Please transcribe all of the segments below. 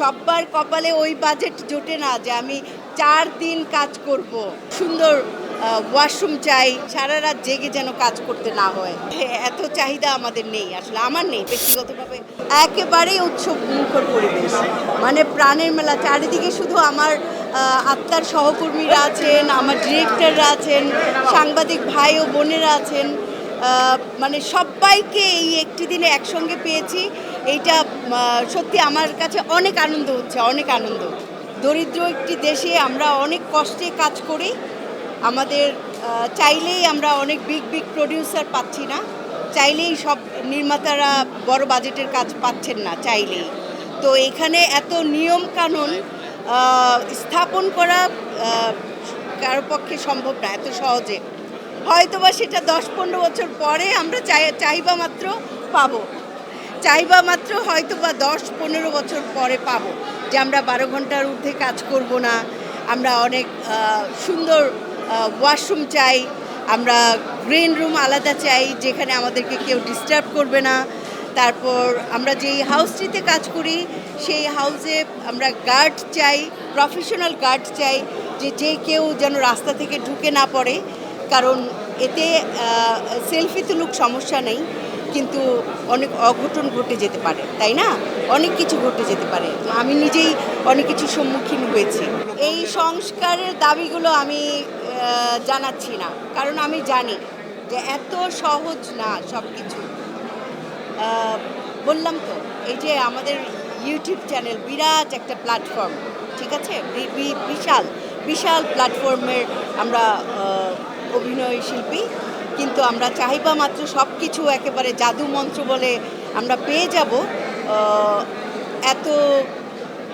সব্বার কপালে ওই বাজেট জোটে না যে আমি চার দিন কাজ করব। সুন্দর ওয়াশরুম চাই, সারা রাত জেগে যেন কাজ করতে না হয়। এত চাহিদা আমাদের নেই, আসলে আমার নেই, ব্যক্তিগতভাবে। একেবারেই উৎসব মুখর পরিবেশ। মানে প্রাণের মেলা, চারিদিকে শুধু আমার আত্মার সহকর্মীরা আছেন, আমার ডিরেক্টররা আছেন, সাংবাদিক ভাই ও বোনেরা আছেন। মানে সবাইকে এই একটি দিনে একসঙ্গে পেয়েছি। এইটা সত্যি আমার কাছে অনেক আনন্দ হচ্ছে, অনেক আনন্দ। দরিদ্র একটি দেশে আমরা অনেক কষ্টে কাজ করি। আমাদের চাইলেই আমরা অনেক বিগ বিগ প্রডিউসার পাচ্ছি না। চাইলেই সব নির্মাতারা বড় বাজেটের কাজ পাচ্ছেন না, চাইলেই। তো এখানে এত নিয়ম কানুন স্থাপন করা কারও পক্ষে সম্ভব না, এত সহজে। হয়তোবা সেটা দশ পনেরো বছর পরে আমরা চাই, চাইবা মাত্র পাবো। চাইবা মাত্র হয়তো বা দশ পনেরো বছর পরে পাবো যে আমরা বারো ঘণ্টার ঊর্ধ্বে কাজ করব না, আমরা অনেক সুন্দর ওয়াশরুম চাই, আমরা গ্রিন রুম আলাদা চাই যেখানে আমাদেরকে কেউ ডিস্টার্ব করবে না। তারপর আমরা যেই হাউসটিতে কাজ করি, সেই হাউসে আমরা গার্ড চাই প্রফেশনাল গার্ড চাই যে যে কেউ যেন রাস্তা থেকে ঢুকে না পড়ে। কারণ এতে সেলফি তুলুক সমস্যা নেই, কিন্তু অনেক অঘটন ঘটে যেতে পারে, তাই না? অনেক কিছু ঘটে যেতে পারে। আমি নিজেই অনেক কিছু সম্মুখীন হয়েছি। এই সংস্কারের দাবিগুলো আমি জানাচ্ছি না, কারণ আমি জানি যে এত সহজ না সব কিছু বললাম তো, এই যে আমাদের ইউটিউব চ্যানেল বিরাট একটা প্ল্যাটফর্ম ঠিক আছে? বিশাল বিশাল প্ল্যাটফর্মের আমরা অভিনয় শিল্পী, কিন্তু আমরা চাহিবা মাত্র সব কিছু একেবারে জাদু মন্ত্র বলে আমরা পেয়ে যাব। এত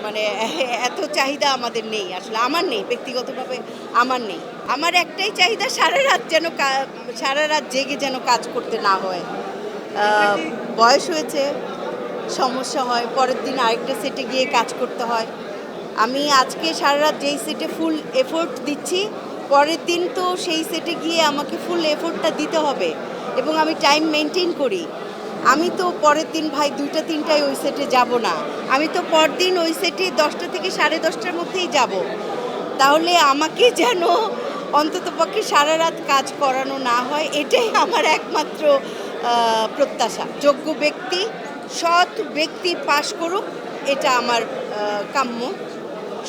মানে এত চাহিদা আমাদের নেই, আসলে আমার নেই, ব্যক্তিগতভাবে আমার নেই। আমার একটাই চাহিদা, সারা রাত যেন সারা রাত জেগে যেন কাজ করতে না হয়। বয়স হয়েছে, সমস্যা হয়, পরের দিন আরেকটা সেটে গিয়ে কাজ করতে হয়। আমি আজকে সারা রাত যেই সেটে ফুল এফোর্ট দিচ্ছি পরের দিন তো সেই সেটে গিয়ে আমাকে ফুল এফোর্টটা দিতে হবে এবং আমি টাইম মেনটেন করি। আমি তো পরের দিন ভাই দুইটা, তিনটায় ওই সেটে যাব না। আমি তো পরদিন ওই সেটে দশটা থেকে সাড়ে দশটার মধ্যেই যাব। তাহলে আমাকে যেন অন্তত পক্ষে সারা রাত কাজ করানো না হয়, এটাই আমার একমাত্র প্রত্যাশা। যোগ্য ব্যক্তি, সৎ ব্যক্তি পাশ করুক, এটা আমার কাম্য।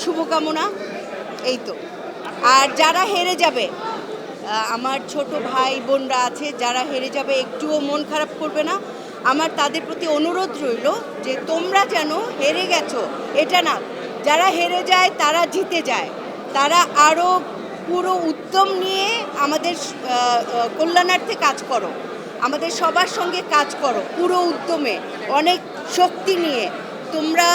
শুভকামনা, এই তো। আর যারা হেরে যাবে আমার ছোট ভাই বোনরা আছে, যারা হেরে যাবে একটুও মন খারাপ করবে না। আমার তাদের প্রতি অনুরোধ রইল যে তোমরা যেন হেরে গেছো, এটা না, যারা হেরে যায় তারা জিতে যায়। তারা আরও পুরো উদ্যম নিয়ে আমাদের কল্যাণার্থে কাজ করো। আমাদের সবার সঙ্গে কাজ করো পুরো উদ্যমে, অনেক শক্তি নিয়ে। তোমরা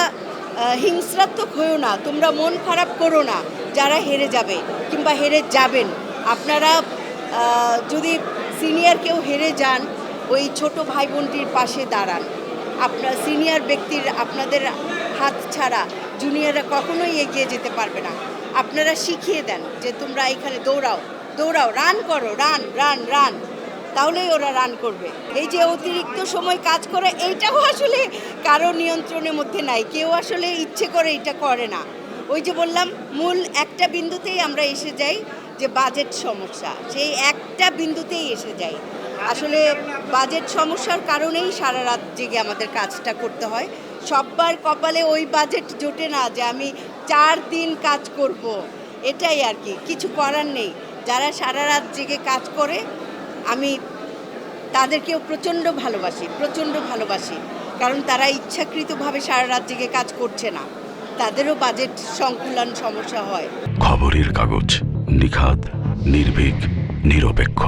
হিংস্রাত্মক হয়েও না, তোমরা মন খারাপ করো না, যারা হেরে যাবে কিংবা হেরে যাবেন। আপনারা যদি সিনিয়র কেউ হেরে যান, ওই ছোট ভাই বোনটির পাশে দাঁড়ান। আপনার সিনিয়র ব্যক্তির, আপনাদের হাত ছাড়া জুনিয়ররা কখনোই এগিয়ে যেতে পারবে না। আপনারা শিখিয়ে দেন যে তোমরা এখানে দৌড়াও দৌড়াও রান করো রান রান রান তাহলেই ওরা রান করবে। এই যে অতিরিক্ত সময় কাজ করে, এইটাও আসলে কারও নিয়ন্ত্রণের মধ্যে নাই। কেউ আসলে ইচ্ছে করে এটা করে না। ওই যে বললাম, মূল একটা বিন্দুতেই আমরা এসে যাই যে বাজেট সমস্যা। সেই একটা বিন্দুতেই এসে যাই। আসলে বাজেট সমস্যার কারণেই সারা রাত জেগে আমাদের কাজটা করতে হয়। সব্বার কপালে ওই বাজেট জোটে না যে আমি চার দিন কাজ করব। এটাই আর কি। কিছু করার নেই। যারা সারা রাত জেগে কাজ করে আমি তাদেরকেও প্রচণ্ড ভালোবাসি প্রচণ্ড ভালোবাসি। কারণ তারা ইচ্ছাকৃতভাবে সারা রাত জেগে কাজ করছে না। তাদেরও বাজেট সংকুলন সমস্যা হয়। খবরের কাগজ নিখাদ, নির্ভীক, নিরপেক্ষ।